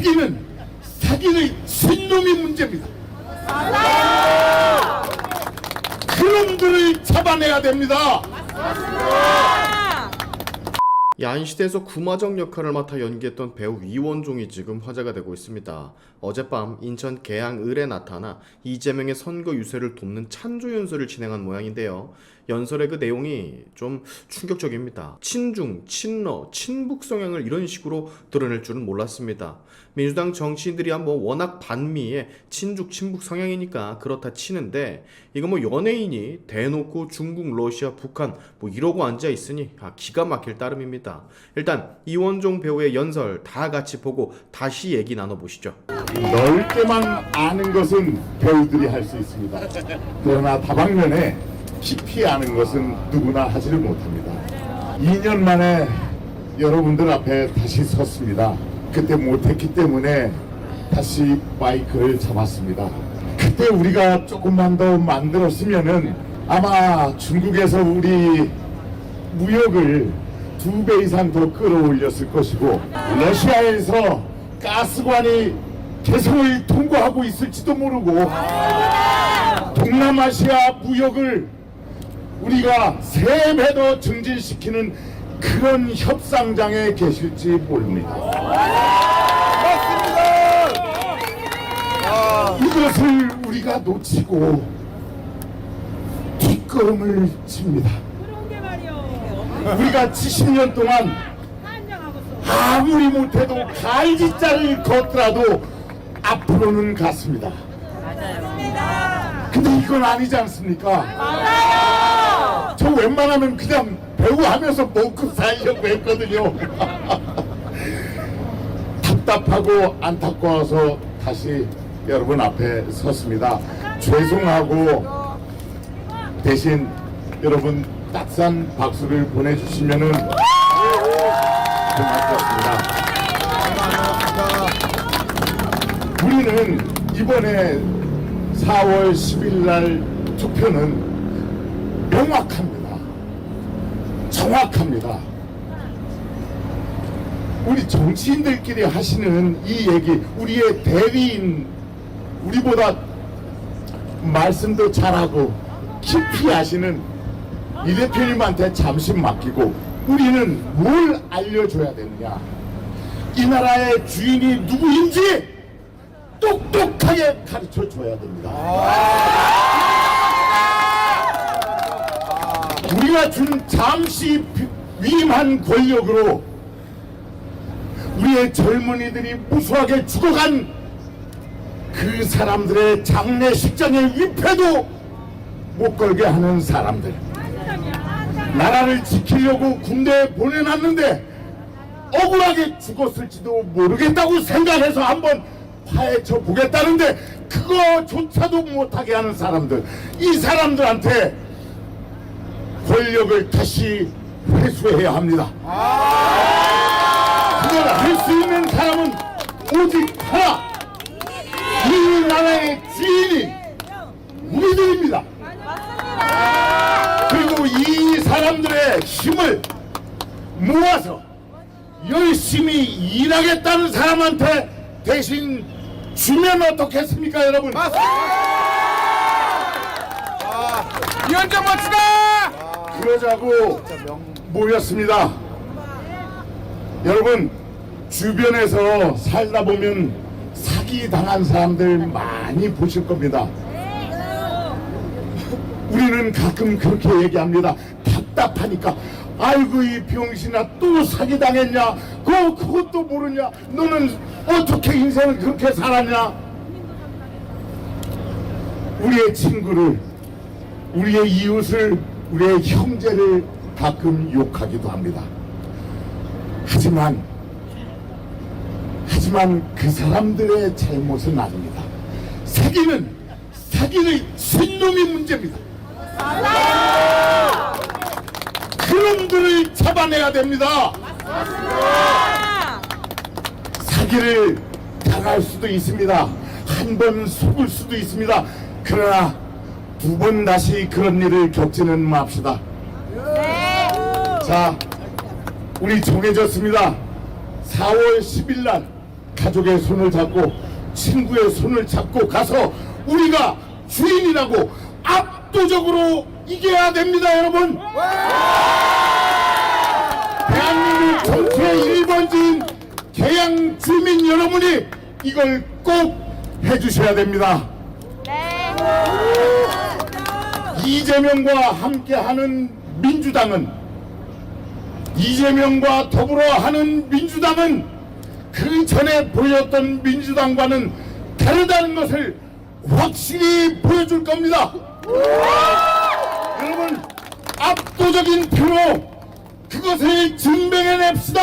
사기는 사기의 신놈이 문제입니다. 그놈들을 잡아내야 됩니다. 야인시대에서 구마정 역할을 맡아 연기했던 배우 이원종이 지금 화제가 되고 있습니다. 어젯밤 인천 계양을에 나타나 이재명의 선거 유세를 돕는 찬조 연설을 진행한 모양인데요. 연설의 그 내용이 좀 충격적입니다. 친중, 친러, 친북 성향을 이런 식으로 드러낼 줄은 몰랐습니다. 민주당 정치인들이야 뭐 워낙 반미에 친중, 친북 성향이니까 그렇다 치는데 이거 뭐 연예인이 대놓고 중국, 러시아, 북한 뭐 이러고 앉아 있으니 아, 기가 막힐 따름입니다. 일단 이원종 배우의 연설 다 같이 보고 다시 얘기 나눠보시죠. 넓게만 아는 것은 배우들이 할 수 있습니다. 그러나 다방면에 깊이 아는 것은 누구나 하지를 못합니다. 2년 만에 여러분들 앞에 다시 섰습니다. 그때 못했기 때문에 다시 마이크를 잡았습니다. 그때 우리가 조금만 더 만들었으면은 아마 중국에서 우리 무역을 두 배 이상 더 끌어올렸을 것이고 러시아에서 가스관이 개성을 통과하고 있을지도 모르고 동남아시아 무역을 우리가 세 배 더 증진시키는 그런 협상장에 계실지 모릅니다. 이것을 우리가 놓치고 뒷걸음을 칩니다. 우리가 70년 동안 아무리 못해도 갈짓자를 걷더라도 앞으로는 갔습니다. 근데 이건 아니지 않습니까? 맞아요. 저 웬만하면 그냥 배우 하면서 먹고 살려고 했거든요. 답답하고 안타까워서 다시 여러분 앞에 섰습니다. 죄송하고 대신 여러분 따뜻한 박수를 보내주시면은 고맙겠습니다. 우리는 이번에 4월 10일 날 투표는 명확합니다. 정확합니다. 우리 정치인들끼리 하시는 이 얘기, 우리의 대리인, 우리보다 말씀도 잘하고 깊이 하시는 이 대표님한테 잠시 맡기고 우리는 뭘 알려줘야 되느냐. 이 나라의 주인이 누구인지 똑똑하게 가르쳐 줘야 됩니다. 우리가 준 잠시 위임한 권력으로 우리의 젊은이들이 무수하게 죽어간 그 사람들의 장례식장의 위패도 못 걸게 하는 사람들. 나라를 지키려고 군대에 보내놨는데 억울하게 죽었을지도 모르겠다고 생각해서 한번 파헤쳐 보겠다는데 그거조차도 못하게 하는 사람들 이 사람들한테 권력을 다시 회수해야 합니다. 그걸 할 수 있는 사람은 오직 하나 이 나라의 주인이 우리들입니다. 그리고 이 사람들의 힘을 모아서 열심히 일하겠다는 사람한테 대신 주면 어떻겠습니까, 여러분? 위원장 멋지다! 그러자고 모였습니다. 여러분, 주변에서 살다 보면 사기 당한 사람들 많이 보실 겁니다. 우리는 가끔 그렇게 얘기합니다. 답답하니까. 아이고 이 병신아 또 사기 당했냐? 그 그것도 모르냐? 너는 어떻게 인생을 그렇게 살았냐? 우리의 친구를, 우리의 이웃을, 우리의 형제를 가끔 욕하기도 합니다. 하지만 하지만 그 사람들의 잘못은 아닙니다. 사기는 사기의 신놈이 문제입니다. 그놈들을 잡아내야 됩니다. 사기를 당할 수도 있습니다. 한 번 속을 수도 있습니다. 그러나 두 번 다시 그런 일을 겪지는 맙시다. 자, 우리 정해졌습니다. 4월 10일 날 가족의 손을 잡고 친구의 손을 잡고 가서 우리가 주인이라고 압도적으로 이겨야 됩니다 여러분 대한민국 전체 1번지인 개양 주민 여러분이 이걸 꼭 해주셔야 됩니다. 이재명과 함께하는 민주당은 이재명과 더불어 하는 민주당은 그 전에 보였던 민주당과는 다르다는 것을 확실히 보여줄 겁니다. 여러분 압도적인 표로 그것을 증명해냅시다.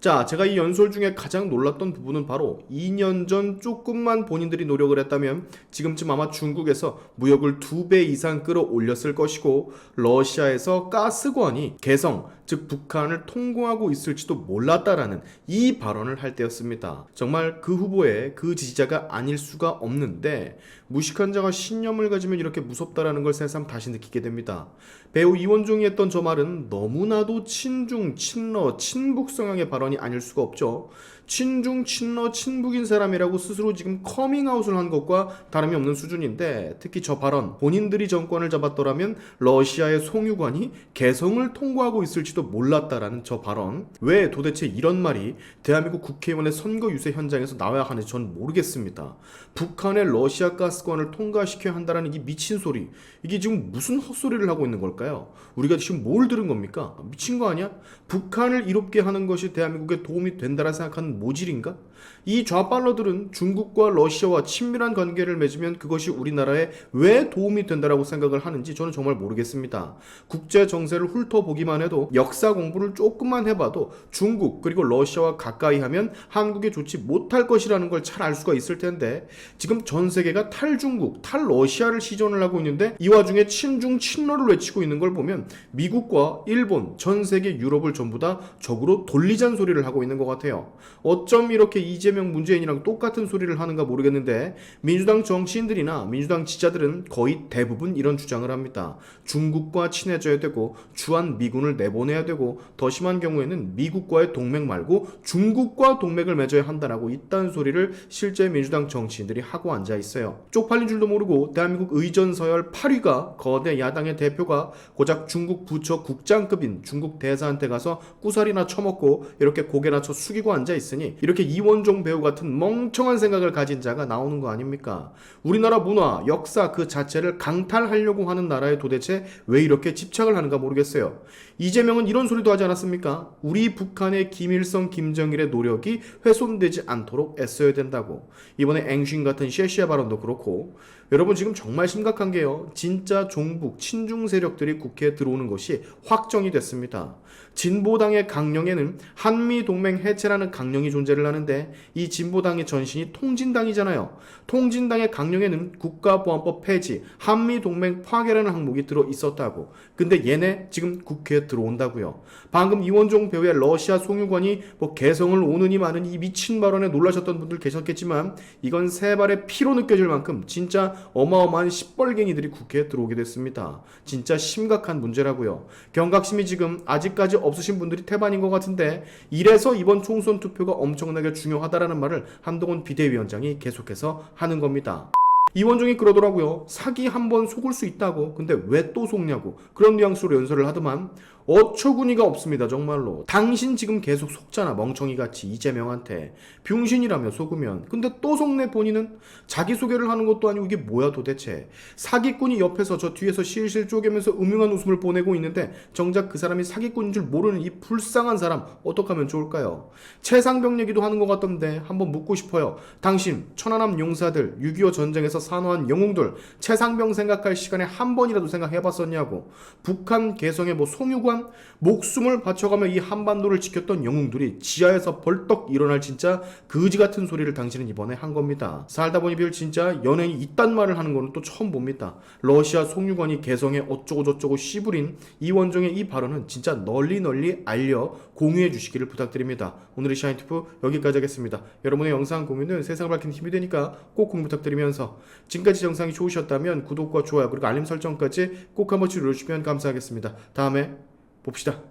자, 제가 이 연설 중에 가장 놀랐던 부분은 바로 2년 전 조금만 본인들이 노력을 했다면 지금쯤 아마 중국에서 무역을 두배 이상 끌어올렸을 것이고 러시아에서 가스관이 개성, 즉 북한을 통공하고 있을지도 몰랐다라는 이 발언을 할 때였습니다. 정말 그 후보의 그 지지자가 아닐 수가 없는데 무식한 자가 신념을 가지면 이렇게 무섭다라는 걸 새삼 다시 느끼게 됩니다. 배우 이원종이 했던 저 말은 너무나도 친중, 친러, 친북 성향의 발언이 아닐 수가 없죠. 친중, 친러, 친북인 사람이라고 스스로 지금 커밍아웃을 한 것과 다름이 없는 수준인데 특히 저 발언 본인들이 정권을 잡았더라면 러시아의 송유관이 개성을 통과하고 있을지도 몰랐다라는 저 발언 왜 도대체 이런 말이 대한민국 국회의원의 선거 유세 현장에서 나와야 하는지 전 모르겠습니다. 북한의 러시아 가스관을 통과시켜야 한다라는 이 미친 소리 이게 지금 무슨 헛소리를 하고 있는 걸까요? 우리가 지금 뭘 들은 겁니까? 미친 거 아니야? 북한을 이롭게 하는 것이 대한민국에 도움이 된다라 생각하는 모질인가? 이 좌빨러들은 중국과 러시아와 친밀한 관계를 맺으면 그것이 우리나라에 왜 도움이 된다라고 생각을 하는지 저는 정말 모르겠습니다. 국제 정세를 훑어보기만 해도 역사 공부를 조금만 해봐도 중국 그리고 러시아와 가까이 하면 한국에 좋지 못할 것이라는 걸 잘 알 수가 있을 텐데 지금 전 세계가 탈중국, 탈러시아를 시전을 하고 있는데 이 와중에 친중 친러를 외치고 있는 걸 보면 미국과 일본, 전 세계 유럽을 전부 다 적으로 돌리잔 소리를 하고 있는 것 같아요. 어쩜 이렇게 이재명 문재인이랑 똑같은 소리를 하는가 모르겠는데 민주당 정치인들이나 민주당 지자들은 거의 대부분 이런 주장을 합니다. 중국과 친해져야 되고 주한 미군을 내보내야 되고 더 심한 경우에는 미국과의 동맹 말고 중국과 동맹을 맺어야 한다라고 이딴 소리를 실제 민주당 정치인들이 하고 앉아 있어요. 쪽팔린 줄도 모르고 대한민국 의전 서열 8위가 거대 야당의 대표가 고작 중국 부처 국장급인 중국 대사한테 가서 꾸사리나 처먹고 이렇게 고개 낮춰 숙이고 앉아 있 으니 이렇게 이원종 배우 같은 멍청한 생각을 가진 자가 나오는 거 아닙니까? 우리나라 문화, 역사 그 자체를 강탈하려고 하는 나라에 도대체 왜 이렇게 집착을 하는가 모르겠어요. 이재명은 이런 소리도 하지 않았습니까? 우리 북한의 김일성, 김정일의 노력이 훼손되지 않도록 애써야 된다고. 이번에 앵쉰 같은 셰시아 발언도 그렇고 여러분 지금 정말 심각한 게요. 진짜 종북 친중 세력들이 국회에 들어오는 것이 확정이 됐습니다. 진보당의 강령에는 한미 동맹 해체라는 강령이 존재를 하는데 이 진보당의 전신이 통진당이잖아요. 통진당의 강령에는 국가보안법 폐지, 한미 동맹 파괴라는 항목이 들어 있었다고. 근데 얘네 지금 국회에 들어온다고요. 방금 이원종 배우의 러시아 송유관이 뭐 개성을 오느니 마는 이 미친 발언에 놀라셨던 분들 계셨겠지만 이건 세 발의 피로 느껴질 만큼 진짜 어마어마한 시뻘갱이들이 국회에 들어오게 됐습니다. 진짜 심각한 문제라고요. 경각심이 지금 아직까지 없으신 분들이 태반인 것 같은데 이래서 이번 총선 투표가 엄청나게 중요하다라는 말을 한동훈 비대위원장이 계속해서 하는 겁니다. 이원종이 그러더라고요. 사기 한 번 속을 수 있다고. 근데 왜 또 속냐고. 그런 뉘앙스로 연설을 하더만 어처구니가 없습니다. 정말로. 당신 지금 계속 속잖아. 멍청이같이 이재명한테. 병신이라며 속으면. 근데 또 속네 본인은 자기소개를 하는 것도 아니고 이게 뭐야 도대체. 사기꾼이 옆에서 저 뒤에서 실실 쪼개면서 음흉한 웃음을 보내고 있는데 정작 그 사람이 사기꾼인 줄 모르는 이 불쌍한 사람 어떡하면 좋을까요? 최상병 얘기도 하는 것 같던데 한번 묻고 싶어요. 당신 천안함 용사들 6.25 전쟁에서 산화한 영웅들 최상병 생각할 시간에 한 번이라도 생각해봤었냐고. 북한 개성의 뭐 송유관 목숨을 바쳐가며 이 한반도를 지켰던 영웅들이 지하에서 벌떡 일어날 진짜 그지 같은 소리를 당신은 이번에 한 겁니다. 살다 보니 별 진짜 연예인이 이딴 말을 하는 거는 또 처음 봅니다. 러시아 송유관이 개성에 어쩌고 저쩌고 씨부린 이원종의 이 발언은 진짜 널리 널리 알려 공유해 주시기를 부탁드립니다. 오늘의 샤인투프 여기까지 하겠습니다. 여러분의 영상 공유는 세상을 밝히는 힘이 되니까 꼭 공유 부탁드리면서 지금까지 영상이 좋으셨다면 구독과 좋아요 그리고 알림 설정까지 꼭 한 번씩 눌러주시면 감사하겠습니다. 다음에 봅시다.